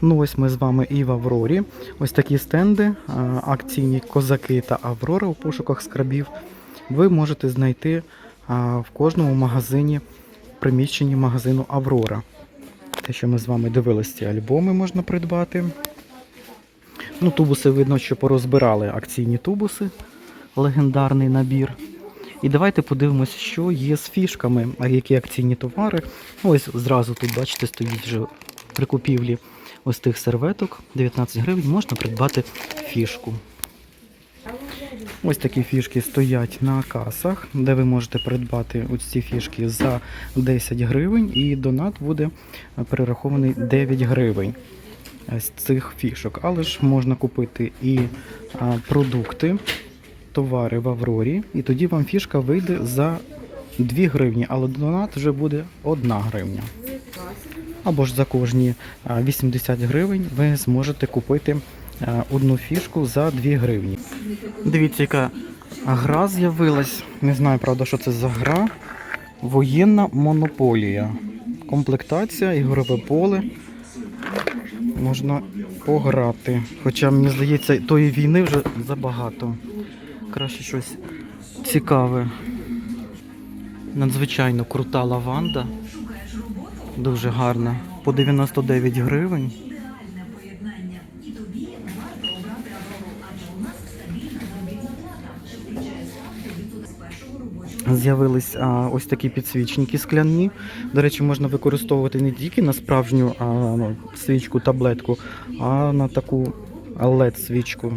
Ну ось ми з вами і в Аврорі. Ось такі стенди, акційні козаки та Аврора у пошуках скрабів. Ви можете знайти в кожному магазині, приміщенні магазину Аврора. Те, що ми з вами дивилися, ці альбоми можна придбати. Ну, тубуси видно, що порозбирали акційні тубуси, легендарний набір. І давайте подивимось, що є з фішками, які акційні товари. Ось зразу тут, бачите, стоїть вже при купівлі ось тих серветок 19 гривень можна придбати фішку. Ось такі фішки стоять на касах, де ви можете придбати ось ці фішки за 10 гривень, і донат буде перерахований 9 гривень з цих фішок. Але ж можна купити і продукти, товари в Аврорі, і тоді вам фішка вийде за 2 гривні, але донат вже буде 1 гривня. Або ж за кожні 80 гривень ви зможете купити одну фішку за 2 гривні. Дивіться, яка гра з'явилась. Не знаю, правда, що це за гра. Воєнна монополія. Комплектація, ігрове поле. Можна пограти. Хоча, мені здається, тої війни вже забагато. Краще щось цікаве. Надзвичайно крута лаванда. Дуже гарна. По 99 гривень. З'явились ось такі підсвічники скляні. До речі, можна використовувати не тільки на справжню а, ну, свічку, таблетку, а на таку LED-свічку.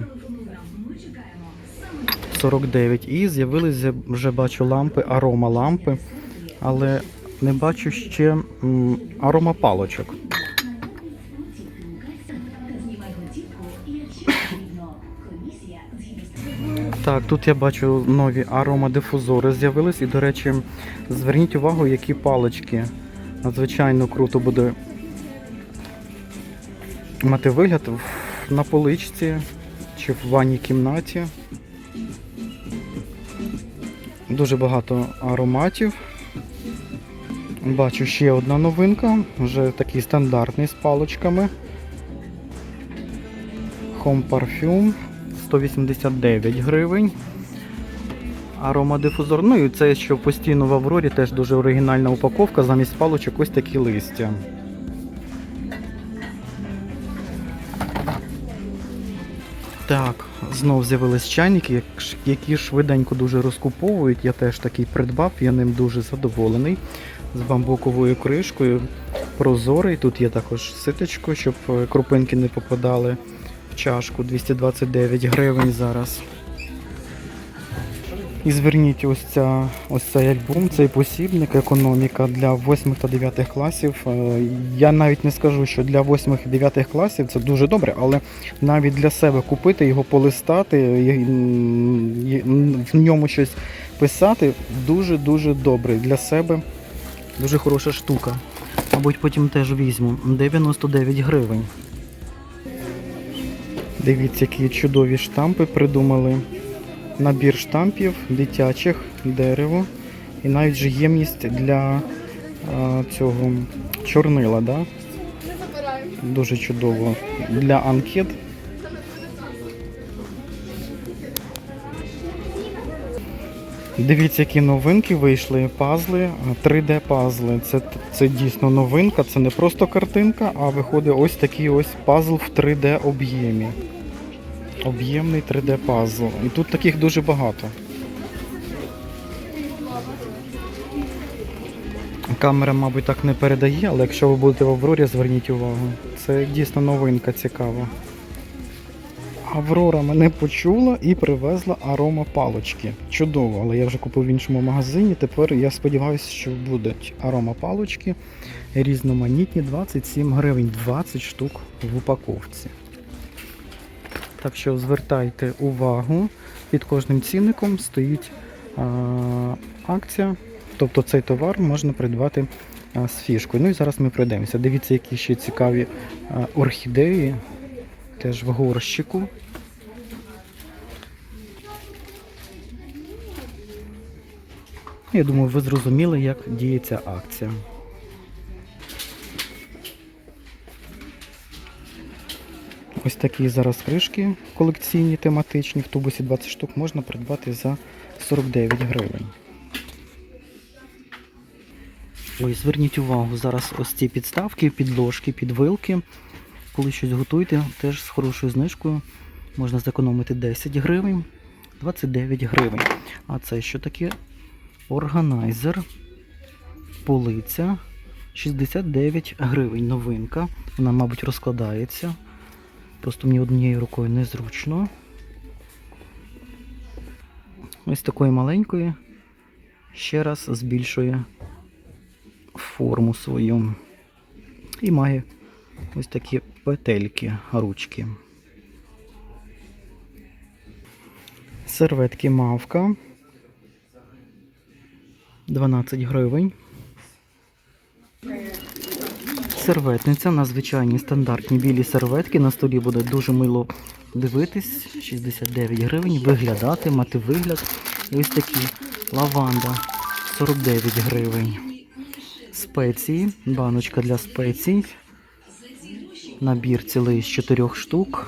49. І з'явилися вже бачу лампи, арома лампи, але не бачу ще арома палочок. Так, тут я бачу нові аромадифузори з'явились. І, до речі, зверніть увагу, які палички. Надзвичайно круто буде мати вигляд на поличці чи в ванній кімнаті. Дуже багато ароматів. Бачу ще одна новинка, вже такий стандартний з паличками. Home Parfum 189 гривень. Аромадифузор. Ну і це, що постійно в Аврорі, теж дуже оригінальна упаковка, замість паличок ось такі листя. Так, знов з'явились чайники, які швиденько дуже розкуповують. Я теж такий придбав, я ним дуже задоволений. З бамбуковою кришкою. Прозорий. Тут є також ситочко, щоб е, крупинки не попадали в чашку. 229 гривень зараз. І зверніть ось, ця, ось цей альбом, цей посібник, економіка для 8 та 9 класів. Е, Я навіть не скажу, що для 8 і 9 класів це дуже добре, але навіть для себе купити його, полистати, в ньому щось писати дуже-дуже добре. Для себе дуже хороша штука. Мабуть, потім теж візьму. 99 гривень. Дивіться, які чудові штампи придумали. Набір штампів дитячих, дерево. І навіть же ємність для а, цього чорнила, да? Дуже чудово. Для анкет. Дивіться, які новинки вийшли. Пазли, 3D-пазли. Це, це дійсно новинка, це не просто картинка, а виходить ось такий ось пазл в 3D об'ємі. Об'ємний 3D пазл. І тут таких дуже багато. Камера, мабуть, так не передає, але якщо ви будете в Аврорі, зверніть увагу. Це дійсно новинка цікава. Аврора мене почула і привезла арома палочки. Чудово, але я вже купив в іншому магазині. Тепер я сподіваюся, що будуть арома палочки різноманітні 27 гривень, 20 штук в упаковці. Так що звертайте увагу, під кожним цінником стоїть а, акція. Тобто цей товар можна придбати а, з фішкою. Ну і зараз ми пройдемося. Дивіться, які ще цікаві а, орхідеї. Теж в горщику. Я думаю, ви зрозуміли, як діє ця акція. Ось такі зараз кришки колекційні, тематичні. В тубусі 20 штук можна придбати за 49 гривень. Ой, зверніть увагу, зараз ось ці підставки, підложки, підвилки. Коли щось готуєте, теж з хорошою знижкою можна зекономити 10 гривень, 29 гривень. А це що таке? Органайзер, полиця, 69 гривень. Новинка. Вона, мабуть, розкладається. Просто мені однією рукою незручно. Ось такої маленької. Ще раз збільшує форму свою. І має ось такі петельки, ручки. Серветки мавка. 12 гривень. Серветниця на звичайні стандартні білі серветки. На столі буде дуже мило дивитись. 69 гривень. Виглядати, мати вигляд. Ось такі лаванда 49 гривень. Спеції, баночка для спецій. Набір цілий з 4 штук.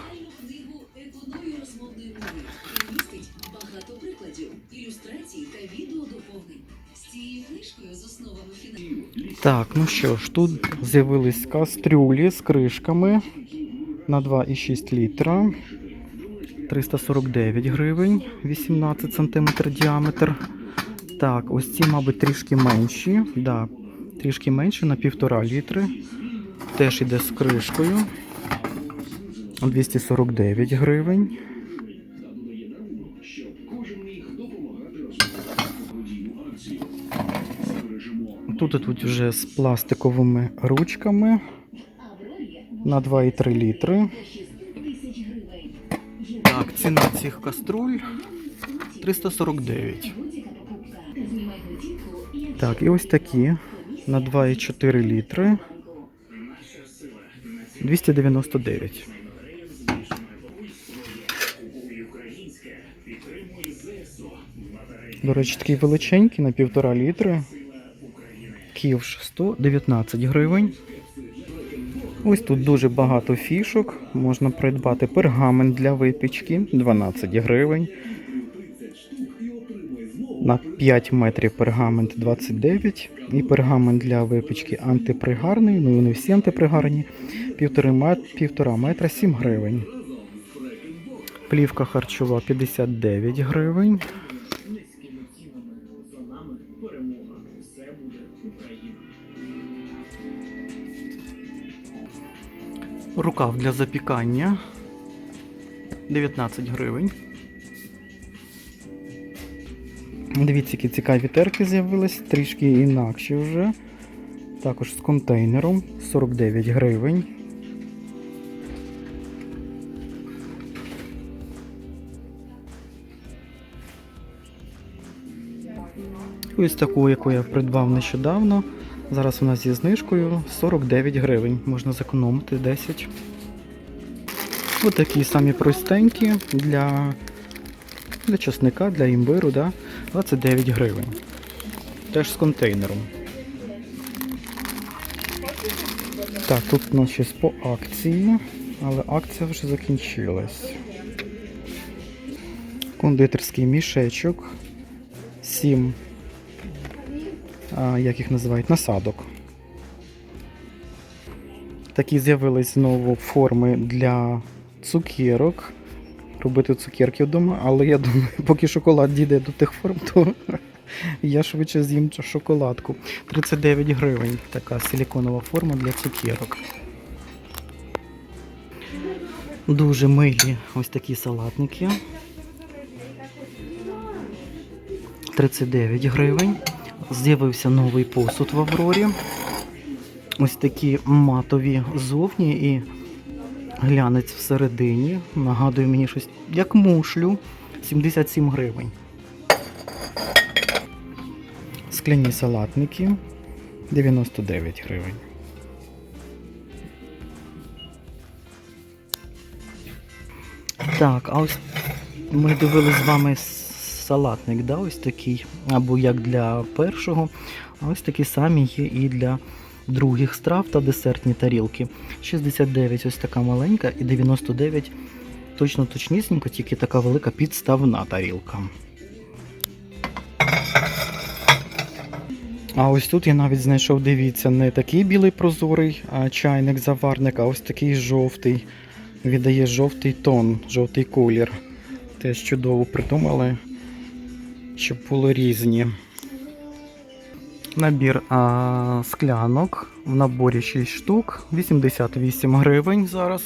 Так, ну що ж, тут з'явились кастрюлі з кришками на 2,6 літра. 349 гривень, 18 см діаметр. Так, ось ці, мабуть, трішки менші. Да, трішки менші на 1,5 літри. Теж іде з кришкою. 249 гривень. Тут ідуть вже з пластиковими ручками на 2,3 літри. Так, ціна цих каструль 349. Так, і ось такі на 2,4 літри 299. До речі, такий величенький на 1,5 літри. Ківш 119 гривень. Ось тут дуже багато фішок. Можна придбати пергамент для випічки 12 гривень. На 5 метрів пергамент 29 і пергамент для випічки антипригарний, ну вони всі антипригарні, 1,5 метра 7 гривень. Плівка харчова 59 гривень. Рукав для запікання 19 гривень. Дивіться, які цікаві терки з'явились, трішки інакші вже. Також з контейнером 49 гривень. Ось таку, яку я придбав нещодавно. Зараз вона зі знижкою 49 гривень. Можна зекономити 10. Ось такі самі простенькі для, для часника, для імбиру, да? 29 гривень. Теж з контейнером. Так, тут у нас щось по акції, але акція вже закінчилась. Кондитерський мішечок 7 а, як їх називають, насадок. Такі з'явились знову форми для цукерок. Робити цукерки вдома, але я думаю, поки шоколад дійде до тих форм, то я швидше з'їм шоколадку. 39 гривень така силіконова форма для цукерок. Дуже милі ось такі салатники. 39 гривень. З'явився новий посуд в Аврорі. Ось такі матові зовні і глянець всередині. Нагадує мені щось як мушлю. 77 гривень. Скляні салатники 99 гривень. Так, а ось ми дивились з вами салатник, да, ось такий, або як для першого. А ось такі самі є і для других страв та десертні тарілки. 69 ось така маленька і 99 точно точнісінько, тільки така велика підставна тарілка. А ось тут я навіть знайшов, дивіться, не такий білий прозорий а чайник заварник, а ось такий жовтий. Віддає жовтий тон, жовтий колір. Теж чудово придумали, щоб було різні. Набір а, склянок в наборі 6 штук, 88 гривень зараз.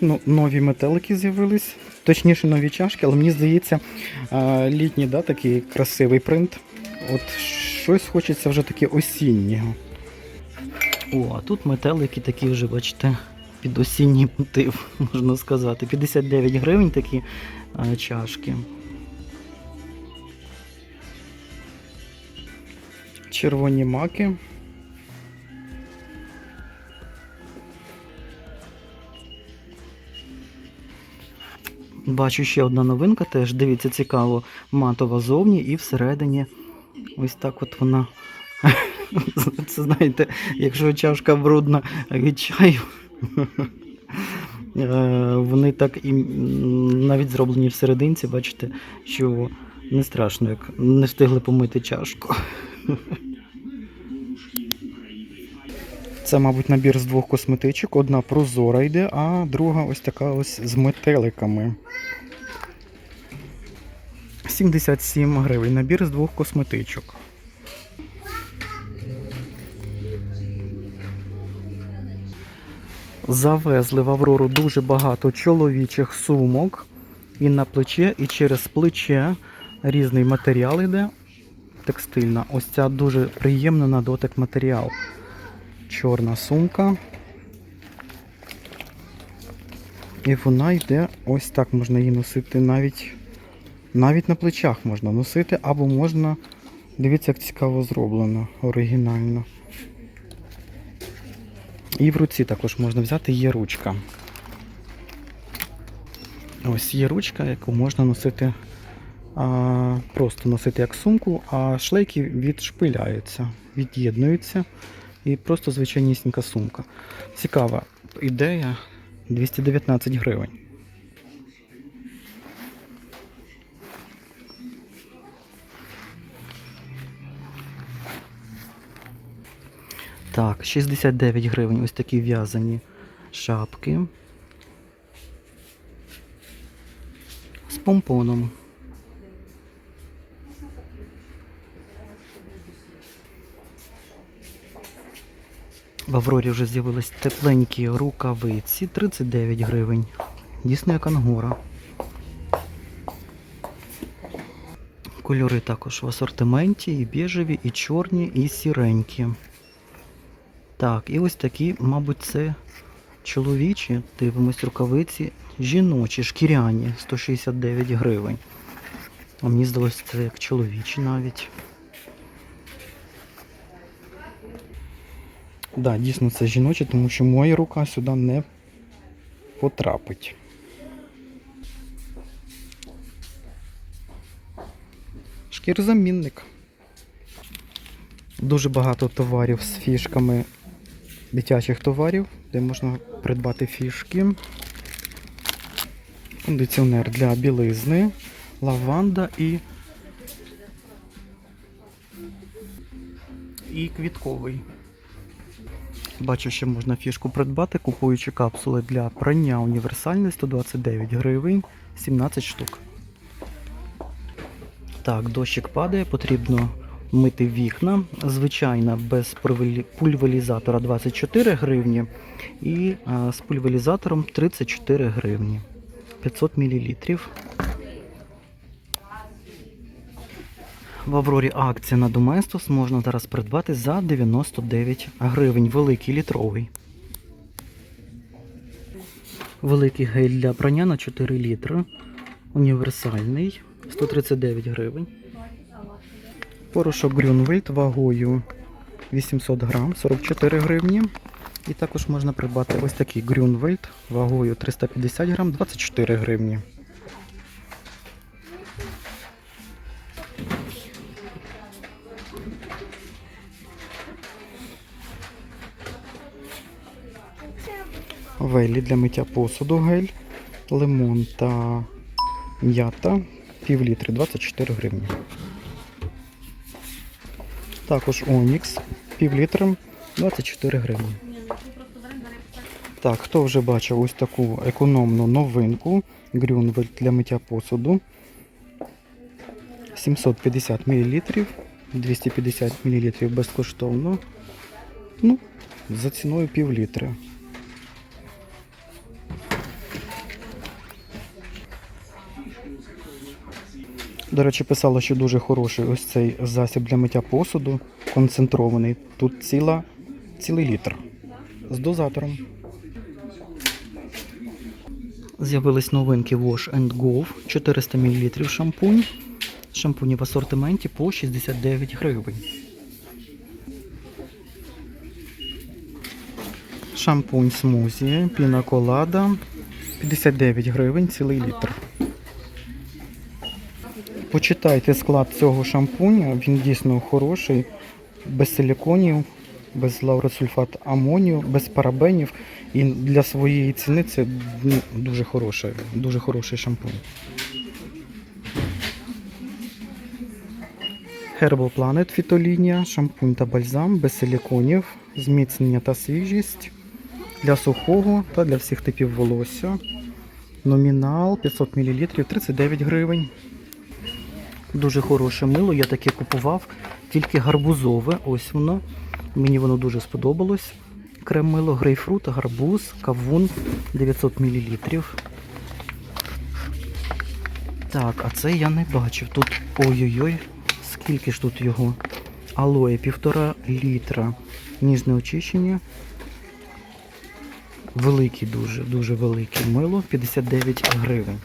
Ну, нові метелики з'явились. Точніше, нові чашки, але мені здається, літній да, такий красивий принт. От щось хочеться вже таке осіннього. О, а тут метелики такі вже, бачите, під осінній мотив, можна сказати. 59 гривень такі чашки. Червоні маки. Бачу ще одна новинка теж. Дивіться, цікаво. Матова зовні і всередині ось так от вона. Це знаєте, якщо чашка брудна від чаю, вони так і навіть зроблені всерединці, бачите, що не страшно, як не встигли помити чашку. Це, мабуть, набір з двох косметичок. Одна прозора йде, а друга ось така ось з метеликами. 77 гривень. Набір з двох косметичок. Завезли в Аврору дуже багато чоловічих сумок. І на плече, і через плече різний матеріал йде. Текстильна. Ось ця дуже приємна на дотик матеріал. Чорна сумка. І вона йде ось так, можна її носити навіть навіть на плечах можна носити, або можна. Дивіться, як цікаво зроблено, оригінально. І в руці також можна взяти, є ручка. Ось є ручка, яку можна носити, а, просто носити як сумку, а шлейки відшпиляються, від'єднуються. І просто звичайнісінька сумка. Цікава ідея 219 гривень. Так, 69 гривень ось такі в'язані шапки. З помпоном. В Аврорі вже з'явились тепленькі рукавиці 39 гривень. Дійсно як ангора. Кольори також в асортименті, і біжеві, і чорні, і сіренькі. Так, і ось такі, мабуть, це чоловічі, дивимось рукавиці, жіночі, шкіряні, 169 гривень. А мені здалося, це як чоловічі навіть. Так, да, дійсно це жіночі, тому що моя рука сюди не потрапить. Шкірзамінник. Дуже багато товарів з фішками дитячих товарів, де можна придбати фішки. Кондиціонер для білизни, лаванда і, і квітковий. Бачу, що можна фішку придбати, купуючи капсули для прання універсальної 129 гривень, 17 штук. Так, дощик падає, потрібно мити вікна. Звичайна без пульверізатора 24 гривні і з пульверізатором 34 гривні. 500 мл. В Аврорі акція на Доместос можна зараз придбати за 99 гривень. Великий літровий. Великий гель для прання на 4 літри. Універсальний. 139 гривень. Порошок Грюнвельд вагою 800 грам, 44 гривні. І також можна придбати ось такий Грюнвельд вагою 350 грам, 24 гривні. Велі для миття посуду, гель, лимон та м'ята, пів літри, 24 гривні. Також Онікс, півлітром 24 гривні. Так, хто вже бачив ось таку економну новинку Грюнвельд для миття посуду. 750 мл, 250 мл безкоштовно. Ну, за ціною пів літри. До речі, писала, що дуже хороший ось цей засіб для миття посуду, концентрований. Тут ціла, цілий літр з дозатором. З'явились новинки Wash and Go 400 мл шампунь. Шампуні в асортименті по 69 гривень. Шампунь смузі, піна колада 59 гривень, цілий літр. Почитайте склад цього шампуня, він дійсно хороший, без силіконів, без лауросульфат амонію, без парабенів. І для своєї ціни це ну, дуже хороший, дуже хороший шампунь. Herbal Planet фітолінія, шампунь та бальзам без силіконів, зміцнення та свіжість для сухого та для всіх типів волосся. Номінал 500 мл 39 гривень. Дуже хороше мило, я таке купував, тільки гарбузове. Ось воно. Мені воно дуже сподобалось. Крем мило, грейпфрут, гарбуз, кавун 900 мл. Так, а це я не бачив. Тут ой-ой-ой, скільки ж тут його? Алоє, півтора літра. Ніжне очищення. Великий дуже, дуже великий мило, 59 гривень.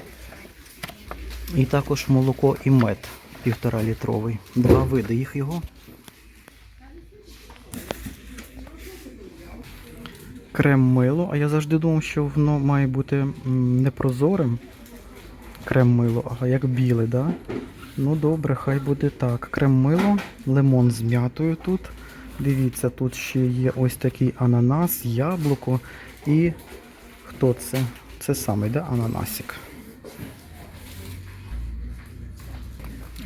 І також молоко і мед, півтора літровий. Два види їх його. Крем мило, а я завжди думав, що воно має бути м, не прозорим. Крем мило, а як біле, да? Ну добре, хай буде так. Крем мило, лимон з м'ятою тут. Дивіться, тут ще є ось такий ананас, яблуко і хто це? Це самий, да, ананасик.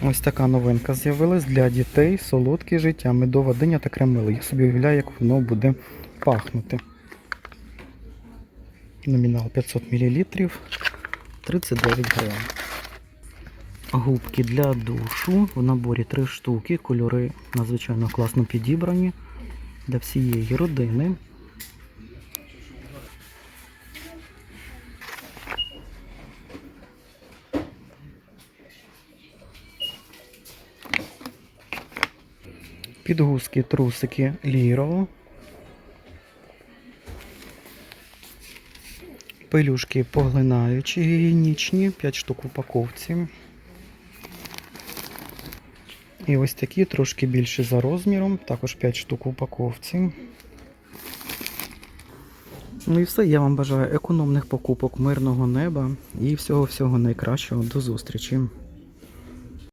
Ось така новинка з'явилась для дітей, солодке життя, медова диня та крем мило. Я собі уявляю, як воно буде пахнути. Номінал 500 мл, 39 гривень. Губки для душу. В наборі три штуки. Кольори надзвичайно класно підібрані для всієї родини. Підгузки, трусики Ліро. Пелюшки поглинаючі гігієнічні, 5 штук в упаковці. І ось такі трошки більше за розміром, також 5 штук в упаковці. Ну і все, я вам бажаю економних покупок, мирного неба і всього-всього найкращого. До зустрічі!